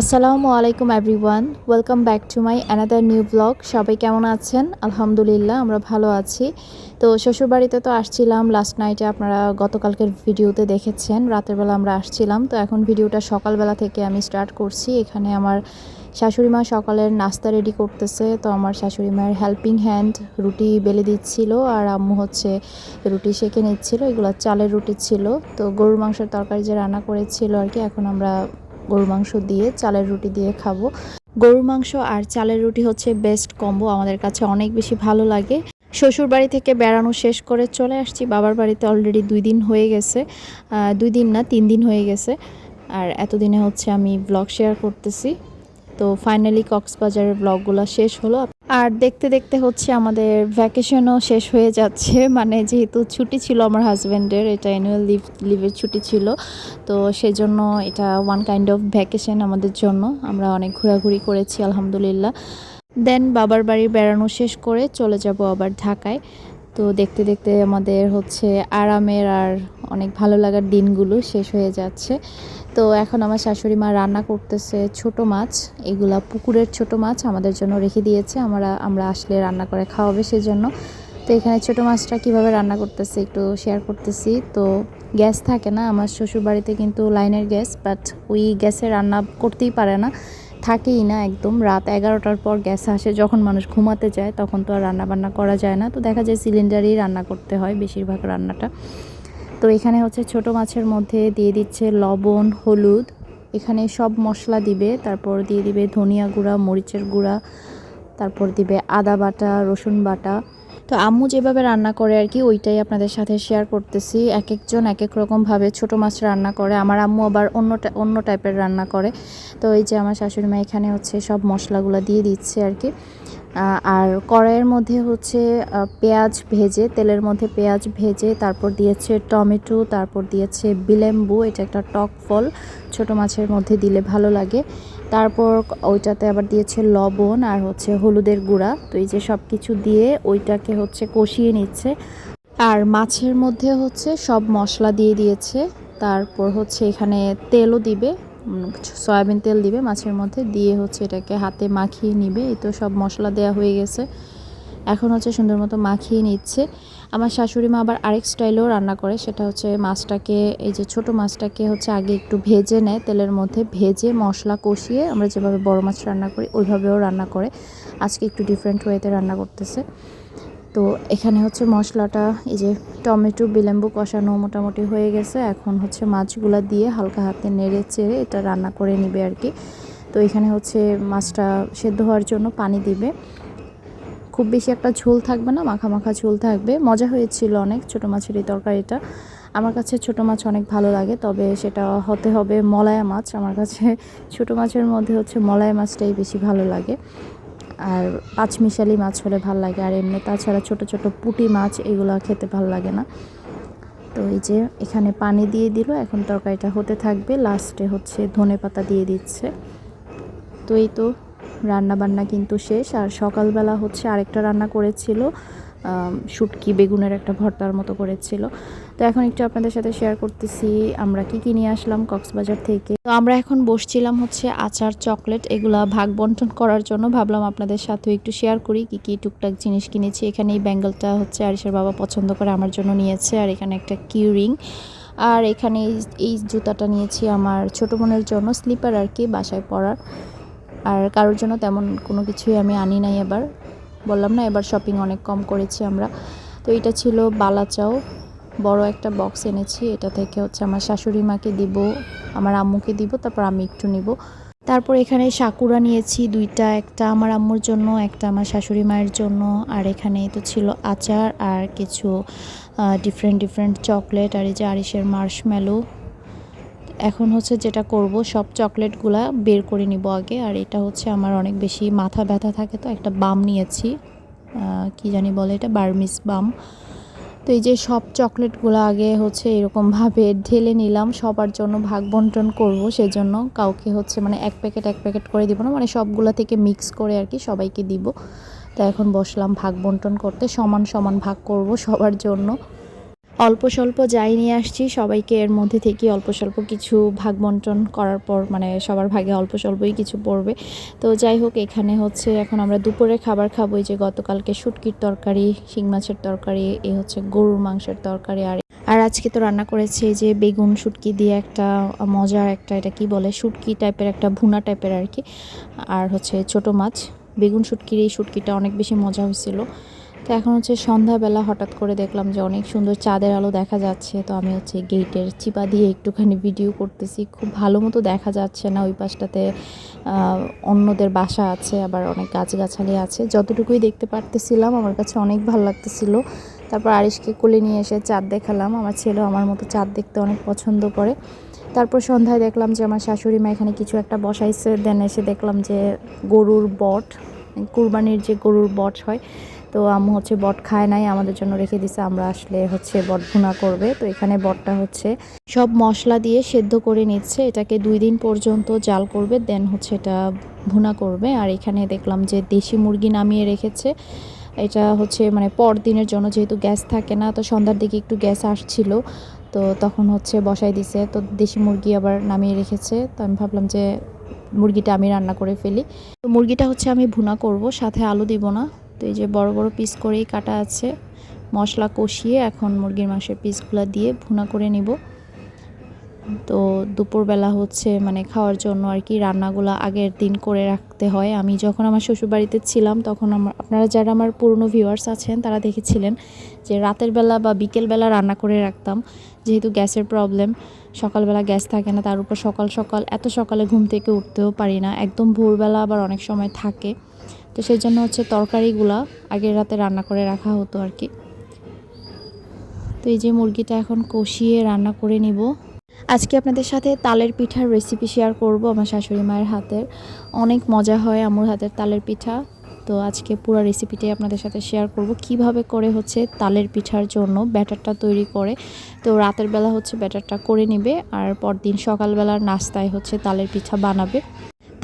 আসসালামু আলাইকুম everyone welcome back to my another new blog সবাই কেমন আছেন? আলহামদুলিল্লাহ, আমরা ভালো আছি। তো শ্বশুরবাড়িতে তো আসছিলাম। লাস্ট নাইটে আপনারা গতকালকের ভিডিওতে দেখেছেন। রাতের বেলা আমরা আসছিলাম। তো এখন ভিডিওটা সকালবেলা থেকে আমি স্টার্ট করছি। এখানে আমার শাশুড়ি মা সকালের নাস্তা রেডি করতেছে। তো আমার শাশুড়ি মায়ের হেল্পিং হ্যান্ড রুটি বেলে দিচ্ছিল। আর আম্মু হচ্ছে রুটি সেঁকে নিচ্ছিল। এগুলো চালের রুটি ছিল। তো গরুর মাংসের তরকারি যে রান্না করেছিল আর কি, এখন আমরা গরুর মাংস দিয়ে, চালের রুটি দিয়ে খাব। গরুর মাংস আর চালের রুটি হচ্ছে বেস্ট কম্বো আমাদের কাছে অনেক বেশি ভালো লাগে। শ্বশুর বাড়ি থেকে বেড়ানো শেষ করে চলে আসছি, বাবার বাড়িতে অলরেডি দুই দিন হয়ে গেছে। দুই দিন না, তিন দিন হয়ে গেছে। আর এতদিনে হচ্ছে আমি ব্লগ শেয়ার করতেছি। তো ফাইনালি কক্সবাজারের ব্লগগুলো শেষ হলো। আর দেখতে দেখতে হচ্ছে আমাদের ভ্যাকেশনও শেষ হয়ে যাচ্ছে। মানে যেহেতু ছুটি ছিল আমার হাজব্যান্ডের এটা অ্যানুয়াল লিভ লিভের ছুটি ছিল। তো সেজন্য এটা ওয়ান কাইন্ড অফ ভ্যাকেশন আমাদের জন্য। আমরা অনেক ঘোরাঘুরি করেছি, আলহামদুলিল্লাহ। দেন বাবার বাড়ি বেড়ানো শেষ করে চলে যাব আবার ঢাকায়। তো দেখতে দেখতে আমাদের হচ্ছে আরামের আর অনেক ভালো লাগার দিনগুলো শেষ হয়ে যাচ্ছে। তো এখন আমার শাশুড়ি মা রান্না করতেছে ছোট মাছ, এগুলা পুকুরের ছোট মাছ আমাদের জন্য রেখে দিয়েছে। আমরা আমরা আসলে রান্না করে খাওয়াবে সেজন্য। তো এখানে ছোট মাছটা কীভাবে রান্না করতেছে একটু শেয়ার করতেছি। তো গ্যাস থাকে না, আমার শ্বশুর বাড়িতে কিন্তু লাইনের গ্যাস বাট ওই গ্যাসে রান্না করতেই পারে না। থাকেই না একদম, রাত এগারোটার পর গ্যাস আসে, যখন মানুষ ঘুমাতে যায়, তখন তো আর রান্না বান্না করা যায় না। তো দেখা যায় সিলিন্ডারেই রান্না করতে হয় বেশিরভাগ রান্নাটা। তো এখানে হচ্ছে ছোট মাছের মধ্যে দিয়ে দিচ্ছে লবণ, হলুদ। এখানে সব মশলা দিবে, তারপর দিয়ে দিবে ধনিয়া গুঁড়া, মরিচের গুঁড়া, তারপর দিবে আদা বাটা, রসুন বাটা। তো আম্মু যেভাবে রান্না করে আর কি, ওইটাই আপনাদের সাথে শেয়ার করতেছি। এক একজন এক এক রকমভাবে ছোটো মাছ রান্না করে। আমার আম্মু আবার অন্য অন্য টাইপের রান্না করে। তো এই যে আমার শাশুড়ি মা এখানে হচ্ছে সব মশলাগুলো দিয়ে দিচ্ছে আর কি। আর কড়াইয়ের মধ্যে হচ্ছে পেঁয়াজ ভেজে, তেলের মধ্যে পেঁয়াজ ভেজে, তারপর দিয়েছে টমেটো, তারপর দিয়েছে বিলেম্বু, এটা একটা টক ফল, ছোট মাছের মধ্যে দিলে ভালো লাগে। তারপর ওইটাতে আবার দিয়েছে লবণ আর হচ্ছে হলুদের গুঁড়া। তো এই যে সব কিছু দিয়ে ওইটাকে হচ্ছে কষিয়ে নিচ্ছে। আর মাছের মধ্যে হচ্ছে সব মশলা দিয়ে দিয়েছে। তারপর হচ্ছে এখানে তেলও দিবে। সয়াবিন তেল দিবে, মাছের মধ্যে দিয়ে হচ্ছে এটাকে হাতে মাখিয়ে নিবে। এই তো সব মশলা দেওয়া হয়ে গেছে। এখন হচ্ছে সুন্দর মতো মাখিয়ে নিচ্ছে। আমার শাশুড়ি মা আবার আরেক স্টাইলেও রান্না করে। সেটা হচ্ছে মাছটাকে, এই যে ছোট মাছটাকে হচ্ছে আগে একটু ভেজে নেয়, তেলের মধ্যে ভেজে মশলা কষিয়ে আমরা যেভাবে বড় মাছ রান্না করি, ওইভাবেও রান্না করে। আজকে একটু ডিফারেন্ট ওয়েতে রান্না করতেছে। তো এখানে হচ্ছে মশলাটা, এই যে টমেটো, বিলেম্বু কষানো মোটামুটি হয়ে গেছে। এখন হচ্ছে মাছগুলা দিয়ে হালকা হাতে নেড়ে চেড়ে এটা রান্না করে নিবে আর কি। তো এখানে হচ্ছে মাছটা সেদ্ধ হওয়ার জন্য পানি দিবে। খুব বেশি একটা ঝোল থাকবে না, মাখা মাখা ঝোল থাকবে। মজা হয়েছিল অনেক ছোটো মাছের এই তরকারিটা আমার কাছে ছোটো মাছ অনেক ভালো লাগে, তবে সেটা হতে হবে মলায়া মাছ। আমার কাছে ছোটো মাছের মধ্যে হচ্ছে মলায়া মাছটাই বেশি ভালো লাগে। আর পাঁচমিশালি মাছ হলে ভালো লাগে। আর এমনি তাছাড়া ছোট ছোট পুঁটি মাছ এগুলো খেতে ভালো লাগে না। তো এই যে এখানে পানি দিয়ে দিল, এখন তরকারিটা হতে থাকবে। লাস্টে হচ্ছে ধনে পাতা দিয়ে দিচ্ছে। তো এই তো রান্না বান্না কিন্তু শেষ। আর সকালবেলা হচ্ছে আরেকটা রান্না করেছিল শুটকি বেগুনের একটা ভর্তার মতো করেছিল। তো এখন একটু আপনাদের সাথে শেয়ার করতেছি, আমরা কি কি নিয়ে আসলাম কক্সবাজার থেকে। তো আমরা এখন বসছিলাম হচ্ছে আচার, চকলেট এগুলা ভাগ বন্টন করার জন্য। ভাবলাম আপনাদের সাথেও একটু শেয়ার করি, কি কি টুকটাক জিনিস কিনেছি। এখানে এই ব্যাঙ্গেলটা হচ্ছে আরিসের বাবা পছন্দ করে আমার জন্য নিয়েছে, আর এখানে একটা কিউরিং আর এখানে এই- এই জুতাটা নিয়েছি আমার ছোট বোনের জন্য স্লিপার আর কি, বাসায় পরার। আর কারোর জন্য তেমন কোনো কিছুই আমি আনি নাই এবার। বললাম না, এবার শপিং অনেক কম করেছি আমরা। তো এটা ছিল বালাচাও। বড় একটা বক্স এনেছি। এটা থেকে হচ্ছে আমার শাশুড়ি মাকে দিব, আমার আম্মুকে দিব, তারপর আমি একটু নিব। তারপর এখানে সাকুরা নিয়েছি, দুইটা, একটা আমার আম্মুর জন্য, একটা আমার শাশুড়ি মায়ের জন্য। আর এখানে তো ছিল আচার আর কিছু ডিফারেন্ট ডিফারেন্ট চকলেট আর এই যে আরিসের মার্শমেলো এখন হচ্ছে যেটা করব, সব চকলেটগুলা বের করে নিব আগে। আর এটা হচ্ছে আমার অনেক বেশি মাথা ব্যথা থাকে তো, একটা বাম নিয়েছি। কি জানি বলে এটা, বার্মিস বাম। তো এই যে সব চকলেটগুলো আগে হচ্ছে এরকমভাবে ঢেলে নিলাম, সবার জন্য ভাগ বন্টন করব, সেজন্য কাউকে হচ্ছে মানে এক প্যাকেট এক প্যাকেট করে দিব না মানে সবগুলো থেকে মিক্স করে আর কি সবাইকে দিব। তো এখন বসলাম ভাগ বন্টন করতে, সমান সমান ভাগ করব সবার জন্য। অল্প স্বল্প যাই নিয়ে আসছি, সবাইকে এর মধ্যে থেকে অল্প স্বল্প কিছু ভাগ বন্টন করার পর মানে সবার ভাগে অল্প স্বল্পই কিছু পড়বে। তো যাই হোক, এখানে হচ্ছে এখন আমরা দুপুরে খাবার খাব যে গতকালকে শুটকির তরকারি, শিং মাছের তরকারি, এ হচ্ছে গরুর মাংসের তরকারি, আর আর আজকে তো রান্না করেছে যে বেগুন শুটকি দিয়ে একটা মজার একটা, এটা কি বলে, শুটকি টাইপের একটা, ভুনা টাইপের আর কি, আর হচ্ছে ছোট মাছ। বেগুন শুটকির এই শুটকিটা অনেক বেশি মজা হয়েছিল। তো এখন হচ্ছে সন্ধ্যাবেলা হঠাৎ করে দেখলাম যে অনেক সুন্দর চাঁদের আলো দেখা যাচ্ছে। তো আমি হচ্ছে গেটের চিপা দিয়ে একটুখানি ভিডিও করতেছি। খুব ভালো মতো দেখা যাচ্ছে না, ওই পাশটাতে অন্যদের বাসা আছে, আবার অনেক গাছগাছালি আছে। যতটুকুই দেখতে পারতেছিলাম, আমার কাছে অনেক ভালো লাগতেছিল। তারপর আরিশকে কোলে নিয়ে এসে চাঁদ দেখালাম। আমার ছেলেও আমার মতো চাঁদ দেখতে অনেক পছন্দ করে। তারপর সন্ধ্যায় দেখলাম যে আমার শাশুড়ি মা এখানে কিছু একটা বসাইছে। দেন এসে দেখলাম যে গরুর বট, কুরবানির যে গরুর বট হয় তো আম্মু হচ্ছে বট খায় নাই, আমাদের জন্য রেখে দিছে, আমরা আসলে হচ্ছে বট ভুনা করবে। তো এখানে বটটা হচ্ছে সব মশলা দিয়ে সেদ্ধ করে নিচ্ছে, এটাকে দুই দিন পর্যন্ত জাল করবে, দেন হচ্ছে এটা ভুনা করবে। আর এখানে দেখলাম যে দেশি মুরগি নামিয়ে রেখেছে, এটা হচ্ছে মানে পরদিনের জন্য যেহেতু গ্যাস থাকে না, তো সন্ধ্যার দিকে একটু গ্যাস আসছিল, তো তখন হচ্ছে বসাই দিছে। তো দেশি মুরগি আবার নামিয়ে রেখেছে, তো আমি ভাবলাম যে মুরগিটা আমি রান্না করে ফেলি। তো মুরগিটা হচ্ছে আমি ভুনা করব, সাথে আলু দিব না। এই যে বড় বড় পিস করেই কাটা আছে। মশলা কষিয়ে এখন মুরগির মাংসের পিসগুলো দিয়ে ভুনা করে নিব। তো দুপুরবেলা হচ্ছে মানে খাওয়ার জন্য আর কি রান্নাগুলো আগের দিন করে রাখতে হয়। আমি যখন আমার শ্বশুরবাড়িতে ছিলাম তখন আমার, আপনারা যারা আমার পুরনো ভিউয়ার্স আছেন তারা দেখেছিলেন যে রাতের বেলা বা বিকেল বেলা রান্না করে রাখতাম। যেহেতু গ্যাসের প্রবলেম সকালবেলা গ্যাস থাকে না, তার উপর সকাল সকাল, এত সকালে ঘুম থেকে উঠতেও পারি না। একদম ভোরবেলা আবার অনেক সময় থাকে। তো সেই জন্য হচ্ছে তরকারিগুলা আগের রাতে রান্না করে রাখা হতো আর কি। তো এই যে মুরগিটা এখন কষিয়ে রান্না করে নিব। আজকে আপনাদের সাথে তালের পিঠার রেসিপি শেয়ার করব আমার শাশুড়ি মায়ের হাতের। অনেক মজা হয় আমার হাতের তালের পিঠা। তো আজকে পুরো রেসিপিটাই আপনাদের সাথে শেয়ার করব। কীভাবে করে হচ্ছে তালের পিঠার জন্য ব্যাটারটা তৈরি করে। তো রাতের বেলা হচ্ছে ব্যাটারটা করে নেবে আর পরদিন সকালবেলার নাস্তায় হচ্ছে তালের পিঠা বানাবে।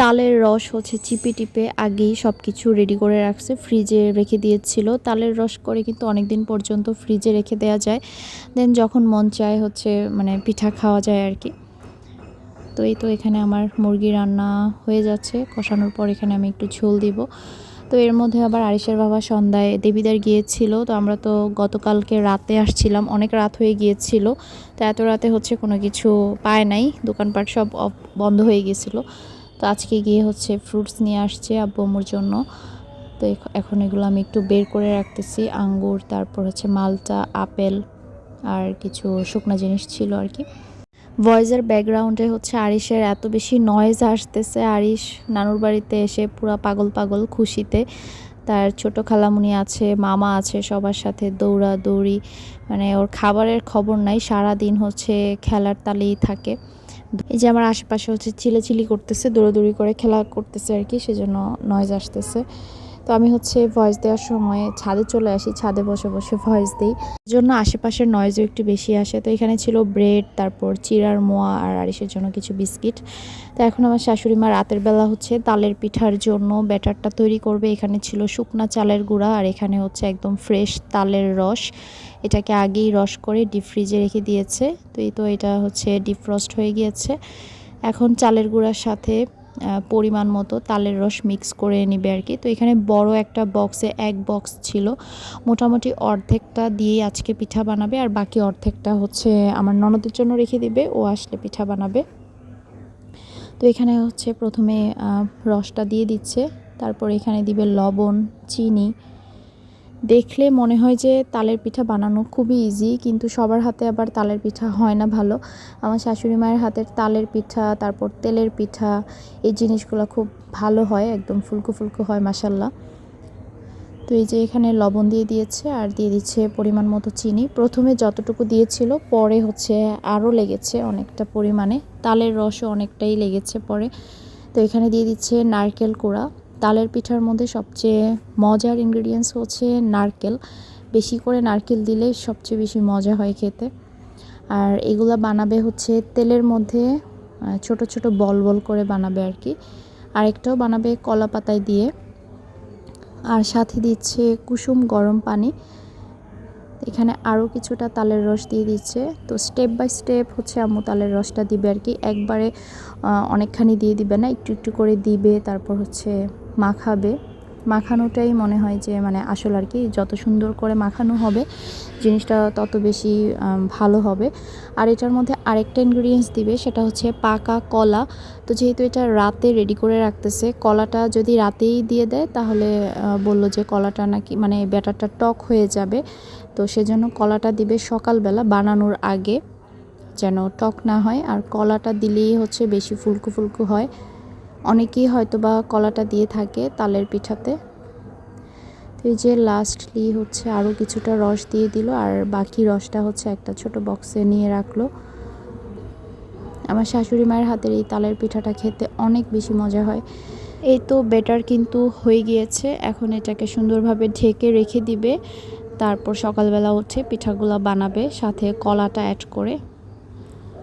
তালের রস হচ্ছে চিপে টিপে আগেই সব কিছু রেডি করে রাখছে। ফ্রিজে রেখে দিয়েছিল। তালের রস করে কিন্তু অনেক দিন পর্যন্ত ফ্রিজে রেখে দেওয়া যায়। দেন যখন মন চায় হচ্ছে মানে পিঠা খাওয়া যায় আর কি। তো এই তো এখানে আমার মুরগি রান্না হয়ে যাচ্ছে। কষানোর পর এখানে আমি একটু ঝোল দিব। তো এর মধ্যে আবার আরিসের বাবা সন্ধ্যায় দেবীদার গিয়েছিল। তো আমরা তো গতকালকে রাতে আসছিলাম। অনেক রাত হয়ে গিয়েছিল। তো এত রাতে হচ্ছে কোনো কিছু পায় নাই। দোকানপাট সব বন্ধ হয়ে গিয়েছিল। তো আজকে গিয়ে হচ্ছে ফ্রুটস নিয়ে আসছে আব্বু আম্মুর জন্য। তো এখন এগুলো আমি একটু বের করে রাখতেছি। আঙ্গুর, তারপর হচ্ছে মালটা, আপেল আর কিছু শুকনো জিনিস ছিল আর কি। ভয়েসের ব্যাকগ্রাউন্ডে হচ্ছে আরিশের এত বেশি নয়েজ আসতেছে। আরিশ নানুর বাড়িতে এসে পুরো পাগল পাগল খুশিতে। তার ছোট খালামুনি আছে, মামা আছে সবার সাথে দৌড়া দৌড়ি মানে ওর খাবারের খবর নাই সারা দিন হচ্ছে খেলার তালেই থাকে। এই যে আমার আশেপাশে হচ্ছে চিলেচিলি করতেছে, দৌড়াদৌড়ি করে, খেলা করতেছে আর কি, সেজন্য নয়েজ আসতেছে। তো আমি হচ্ছে ভয়েস দেওয়ার সময় ছাদে চলে আসি, ছাদে বসে বসে ভয়েস দিই। জন্য আশেপাশের নয়েজও একটু বেশি আসে। তো এখানে ছিল ব্রেড তারপর চিরার মোয়া আর আরিসের জন্য কিছু বিস্কিট তো এখন আমার শাশুড়ি মা রাতের বেলা হচ্ছে তালের পিঠার জন্য ব্যাটারটা তৈরি করবে। এখানে ছিল শুকনা চালের গুঁড়া আর এখানে হচ্ছে একদম ফ্রেশ তালের রস। এটাকে আগেই রস করে ডিপ ফ্রিজে রেখে দিয়েছে। তো এই তো এটা হচ্ছে ডিফ্রস্ট হয়ে গিয়েছে। এখন চালের গুঁড়ার সাথে পরিমাণ মতো তালের রস মিক্স করে নিবে আর কি তো এখানে বড় একটা বক্সে এক বক্স ছিল। মোটামুটি অর্ধেকটা দিয়ে আজকে পিঠা বানাবে আর বাকি অর্ধেকটা হচ্ছে আমার ননদের জন্য রেখে দিবে। ও আসলে পিঠা বানাবে। তো এখানে হচ্ছে প্রথমে রসটা দিয়ে দিচ্ছে। তারপর এখানে দিবে লবণ, চিনি দেখলে মনে হয় যে তালের পিঠা বানানো খুবই ইজি কিন্তু সবার হাতে আবার তালের পিঠা হয় না ভালো। আমার শাশুড়ি মায়ের হাতের তালের পিঠা, তারপর তেলের পিঠা, এই জিনিসগুলো খুব ভালো হয়, একদম ফুলকো ফুলকো হয় মাসাল্লাহ তো এই যে এখানে লবণ দিয়ে দিয়েছে, আর দিয়ে দিচ্ছে পরিমাণ মতো চিনি। প্রথমে যতটুকু দিয়েছিল, পরে হচ্ছে আরও লেগেছে অনেকটা পরিমাণে। তালের রসও অনেকটাই লেগেছে পরে। তো এখানে দিয়ে দিচ্ছে নারকেল কোড়া। তালের পিঠার মধ্যে সবচেয়ে মজার ইনগ্রিডিয়েন্টস হচ্ছে নারকেল। বেশি করে নারকেল দিলে সবচেয়ে বেশি মজা হয় খেতে। আর এগুলো বানাবে হচ্ছে তেলের মধ্যে ছোট ছোট বল বল করে বানাবে আর কি। আরেকটাও বানাবে কলা পাতায় দিয়ে। আর সাথে দিচ্ছে কুসুম গরম পানি। এখানে আরও কিছুটা তালের রস দিয়ে দিচ্ছে। তো স্টেপ বাই স্টেপ হচ্ছে আম্মু তালের রসটা দিবে আর কি। একবারে অনেকখানি দিয়ে দিবে না, একটু একটু করে দিবে, তারপর হচ্ছে মাখাবে। মাখানোটাই মনে হয় যে মানে আসল আর কি, যত সুন্দর করে মাখানো হবে, জিনিসটা তত বেশি ভালো হবে। আর এটার মধ্যে আরেকটা ইনগ্রিডিয়েন্টস দিবে, সেটা হচ্ছে পাকা কলা। তো যেহেতু এটা রাতে রেডি করে রাখতেছে, কলাটা যদি রাতেই দিয়ে দেয়, তাহলে বলল যে কলাটা নাকি মানে ব্যাটারটা টক হয়ে যাবে। তো সেজন্য কলাটা দিবে সকালবেলা বানানোর আগে, যেন টক না হয়। আর কলাটা দিলেই হচ্ছে বেশি ফুলকু ফুলকু হয়। অনেকেই হয়তো বা কলাটা দিয়ে থাকে তালের পিঠাতে। তো এই যে লাস্টলি হচ্ছে আরও কিছুটা রস দিয়ে দিল, আর বাকি রসটা হচ্ছে একটা ছোট বক্সে নিয়ে রাখল। আমার শাশুড়ি মায়ের হাতের এই তালের পিঠাটা খেতে অনেক বেশি মজা হয়। এই তো বেটার কিন্তু হয়ে গিয়েছে, এখন এটাকে সুন্দরভাবে ঢেকে রেখে দিবে। তারপর সকালবেলা উঠে পিঠাগুলো বানাবে, সাথে কলাটা অ্যাড করে।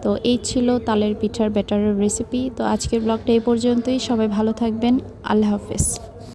তো এই ছিল তালের পিঠার ব্যাটারের রেসিপি তো আজকের ব্লগটা এই পর্যন্তই। সবাই ভালো থাকবেন। আল্লাহ হাফেজ।